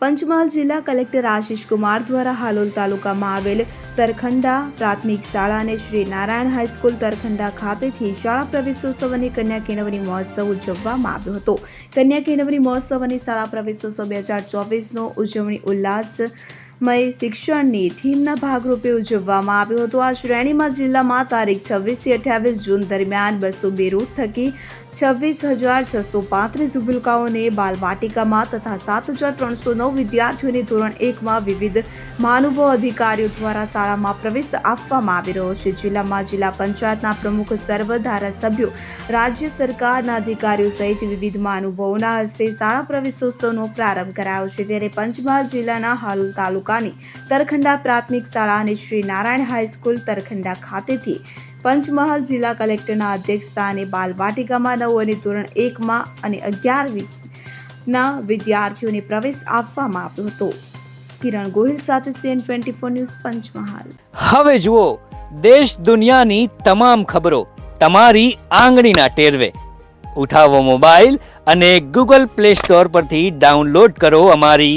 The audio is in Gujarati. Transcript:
પંચમહાલ જિલ્લા કલેક્ટર આશિષ કુમાર દ્વારા હાલોલ તાલુકામાં આવેલ તરખંડા પ્રાથમિક શાળા અને શ્રી નારાયણ હાઈસ્કૂલ તરખંડા ખાતેથી શાળા પ્રવેશોત્સવ અને કન્યા કેળવણી મહોત્સવ ઉજવવામાં આવ્યો હતો. કન્યા કેળવણી મહોત્સવ અને શાળા પ્રવેશોત્સવ બે હજાર ચોવીસનો ઉજવણી ઉલ્લાસમય શિક્ષણની થીમના ભાગરૂપે ઉજવવામાં આવ્યો હતો. આ શ્રેણીમાં જિલ્લામાં તારીખ છવ્વીસથી અઠ્યાવીસ જૂન દરમિયાન બસો બે રૂટ થકી છવ્વીસ હજાર છસો પાંત્રીસ ભૂલકાઓને બાલવાટિકામાં તથા સાત હજાર ત્રણસો નવ વિદ્યાર્થીઓને ધોરણ એકમાં વિવિધ માનુભવ અધિકારીઓ દ્વારા શાળામાં પ્રવેશ આપવામાં આવી રહ્યો છે. જિલ્લામાં જિલ્લા પંચાયતના પ્રમુખ, સર્વ ધારાસભ્યો, રાજ્ય સરકારના અધિકારીઓ સહિત વિવિધ મહાનુભાવોના હસ્તે શાળા પ્રવેશોત્સવનો પ્રારંભ કરાયો છે. ત્યારે પંચમહાલ જિલ્લાના હાલોલ તાલુકાની તરખંડા પ્રાથમિક શાળા અને શ્રી નારાયણ હાઈસ્કૂલ તરખંડા ખાતેથી પંચમહાલ જિલ્લા કલેક્ટરના અધ્યક્ષસ્થાને બાલવાટિકામાં નવ અને ધોરણ એકમાં અને અગિયાર ના વિદ્યાર્થીઓને પ્રવેશ આપવામાં આવ્યો હતો. કિરણ ગોહિલ સાથે CN twenty four news Panchmahal. હવે જુઓ, દેશ દુનિયાની તમામ ખબરો તમારી આંગળીના ટેરવે. ઉઠાવો મોબાઈલ અને ગૂગલ પ્લે સ્ટોર પરથી ડાઉનલોડ કરો અમારી